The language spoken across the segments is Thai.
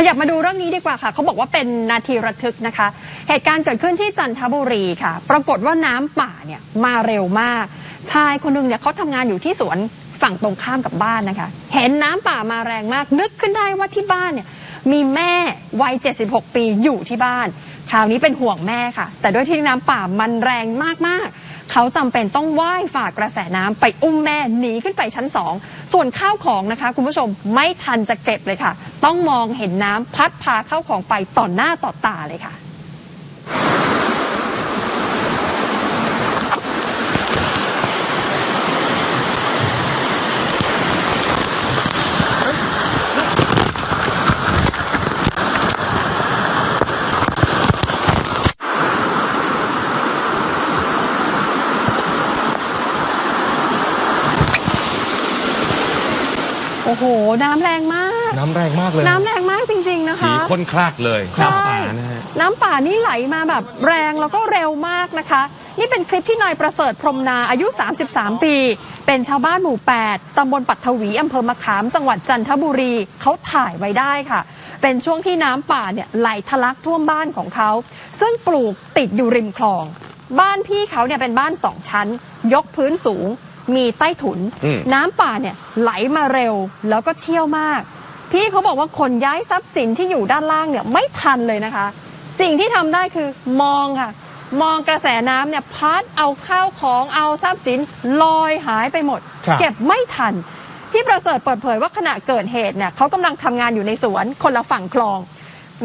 ขยับมาดูเรื่องนี้ดีกว่าค่ะ เขาบอกว่าเป็นนาทีระทึกนะคะ เหตุการณ์เกิดขึ้นที่จันทบุรีค่ะ ปรากฏว่าน้ำป่าเนี่ยมาเร็วมาก ชายคนหนึงเนี่ยเขาทำงานอยู่ที่สวนฝั่งตรงข้ามกับบ้านนะคะ เห็นน้ำป่ามาแรงมาก นึกขึ้นได้ว่าที่บ้านเนี่ยมีแม่วัย 76 ปีอยู่ที่บ้าน คราวนี้เป็นห่วงแม่ค่ะ แต่ด้วยที่น้ำป่ามันแรงมากๆ เขาจำเป็นต้องว่ายฝ่ากระแสน้ำไปอุ้มแม่หนีขึ้นไปชั้นสอง ส่วนข้าวของนะคะ คุณผู้ชมไม่ทันจะเก็บเลยค่ะ ต้องมองเห็นน้ำพัดพาข้าวของไปต่อหน้าต่อตาเลยค่ะ โอ้โห น้ำแรงมาก น้ำแรงมากเลย น้ำแรงมากจริง ๆ นะคะ สีข้นคลากเลยใช่ น้ำป่านะฮะ น้ำป่านี่ไหลมาแบบแรงแล้วก็เร็วมากนะคะ นี่เป็นคลิปที่นายประเสริฐพรหมนาอายุ 33 ปี เป็นชาวบ้านหมู่ 8 ตำบลปัทวีอำเภอมะขาม จังหวัดจันทบุรี เขาถ่ายไว้ได้ค่ะ เป็นช่วงที่น้ำป่าเนี่ยไหลทะลักท่วมบ้านของเขา ซึ่งปลูกติดอยู่ริมคลอง บ้านพี่เขาเนี่ยเป็นบ้านสองชั้น ยกพื้นสูง มีใต้ถุนอืมน้ำป่าเนี่ยไหลมาเร็วแล้วก็เชี่ยวมาก พี่เขาบอกว่าขนย้ายทรัพย์สินที่อยู่ด้านล่างเนี่ยไม่ทันเลยนะคะ สิ่งที่ทำได้คือมองค่ะ มองกระแสน้ำเนี่ยพัดเอาข้าวของเอาทรัพย์สินลอยหายไปหมดครับเก็บไม่ทันพี่ประเสริฐเปิดเผยว่าขณะเกิดเหตุเนี่ยเขากำลังทำงานอยู่ในสวนคนละฝั่งคลอง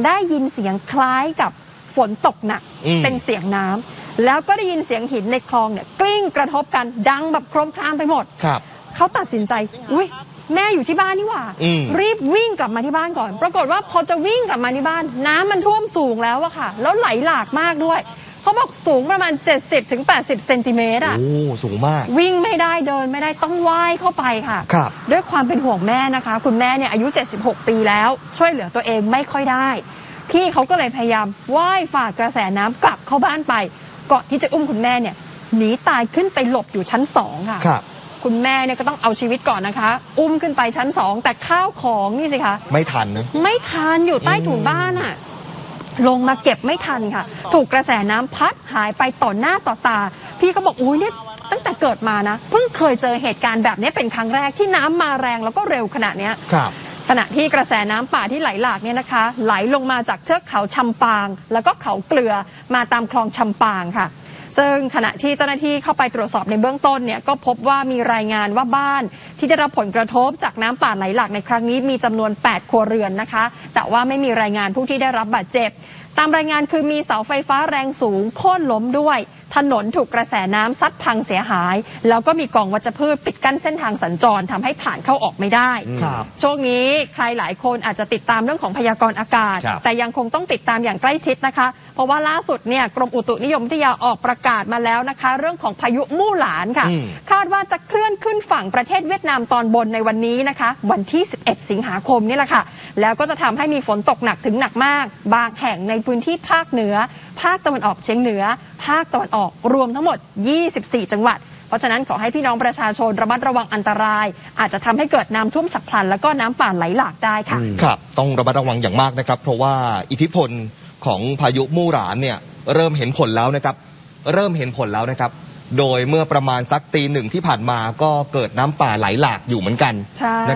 ได้ยินเสียงคล้ายกับฝนตกหนักอืมเป็นเสียงน้ำ แล้วก็ได้ยินเสียงหินในคลองเนี่ยกลิ้งกระทบกันดังแบบโครมครามไปหมดครับเขาตัดสินใจอุ้ยแม่อยู่ที่บ้านนี่หว่าอืมรีบวิ่งกลับมาที่บ้านก่อน ปรากฏว่าพอจะวิ่งกลับมาที่บ้าน น้ำมันท่วมสูงแล้วอะค่ะ แล้วไหลหลากมากด้วยเขาบอกสูงประมาณ 70-80เซนติเมตรอะโอ้สูงมาก วิ่งไม่ได้เดินไม่ได้ต้องว่ายเข้าไปค่ะครับด้วยความเป็นห่วงแม่นะคะ คุณแม่เนี่ยอายุ 76 ปีแล้ว ช่วยเหลือตัวเองไม่ค่อยได้ พี่เขาก็เลยพยายามว่ายฝ่ากระแสน้ำกลับเข้าบ้านไป ก่อนที่จะอุ้มคุณแม่เนี่ยหนีตายขึ้นไปหลบอยู่ชั้นสองค่ะ ครับ คุณแม่เนี่ยก็ต้องเอาชีวิตก่อนนะคะ อุ้มขึ้นไปชั้นสองแต่ข้าวของนี่สิคะ ไม่ทันนะ ไม่ทันอยู่ใต้ถุนบ้านอะลงมาเก็บไม่ทันค่ะ ถูกกระแสน้ำพัดหายไปต่อหน้าต่อตา พี่ก็บอกอุ้ยเนี่ยตั้งแต่เกิดมานะ เพิ่งเคยเจอเหตุการณ์แบบนี้เป็นครั้งแรกที่น้ำมาแรงแล้วก็เร็วขนาดเนี้ย ครับ ขณะที่กระแสน้ำป่าที่ไหลหลากเนี่ยนะคะ ไหลลงมาจากเทือกเขาชำปาง แล้วก็เขาเกลือมาตามคลองชำปางค่ะ ซึ่งขณะที่เจ้าหน้าที่เข้าไปตรวจสอบในเบื้องต้นเนี่ยก็พบว่ามีรายงานว่าบ้าน ที่ได้รับผลกระทบจากน้ำป่าไหลหลากในครั้งนี้มีจำนวน 8 ครัวเรือนนะคะ แต่ว่าไม่มีรายงานผู้ที่ได้รับบาดเจ็บ ตามรายงานคือมีเสาไฟฟ้าแรงสูงโค่นล้มด้วย ถนนถูกกระแสน้ำซัดพังเสียหาย แล้วก็มีกองวัชพืชปิดกั้นเส้นทางสัญจรทำให้ผ่านเข้าออกไม่ได้ครับช่วงนี้ใครหลายคนอาจจะติดตามเรื่องของพยากรณ์อากาศครับแต่ยังคงต้องติดตามอย่างใกล้ชิดนะคะ เพราะว่าล่าสุดเนี่ยกรมอุตุนิยมวิทยาออกประกาศมาแล้วนะคะ เรื่องของพายุมู่หลานค่ะอืมคาดว่าจะเคลื่อนขึ้นฝั่งประเทศเวียดนามตอนบนในวันนี้นะคะ วันที่ 11 สิงหาคมนี่แหละค่ะ แล้วก็จะทำให้มีฝนตกหนักถึงหนักมาก บางแห่งในพื้นที่ภาคเหนือ ภาคตะวันออกเฉียงเหนือ ภาคตะวันออกรวมทั้งหมด 24 จังหวัด เพราะฉะนั้นขอให้พี่น้องประชาชนระมัดระวังอันตราย อาจจะทำให้เกิดน้ำท่วมฉับพลัน แล้วก็น้ำป่าไหลหลากได้ค่ะครับ ต้องระมัดระวังอย่างมากนะครับ เพราะว่าอิทธิพลของพายุมู่หลานเนี่ยเริ่มเห็นผลแล้วนะครับ เริ่มเห็นผลแล้วนะครับโดยเมื่อประมาณสักตีหนึ่งที่ผ่านมาก็เกิดน้ำป่าไหลหลากอยู่เหมือนกันใช่นะครับ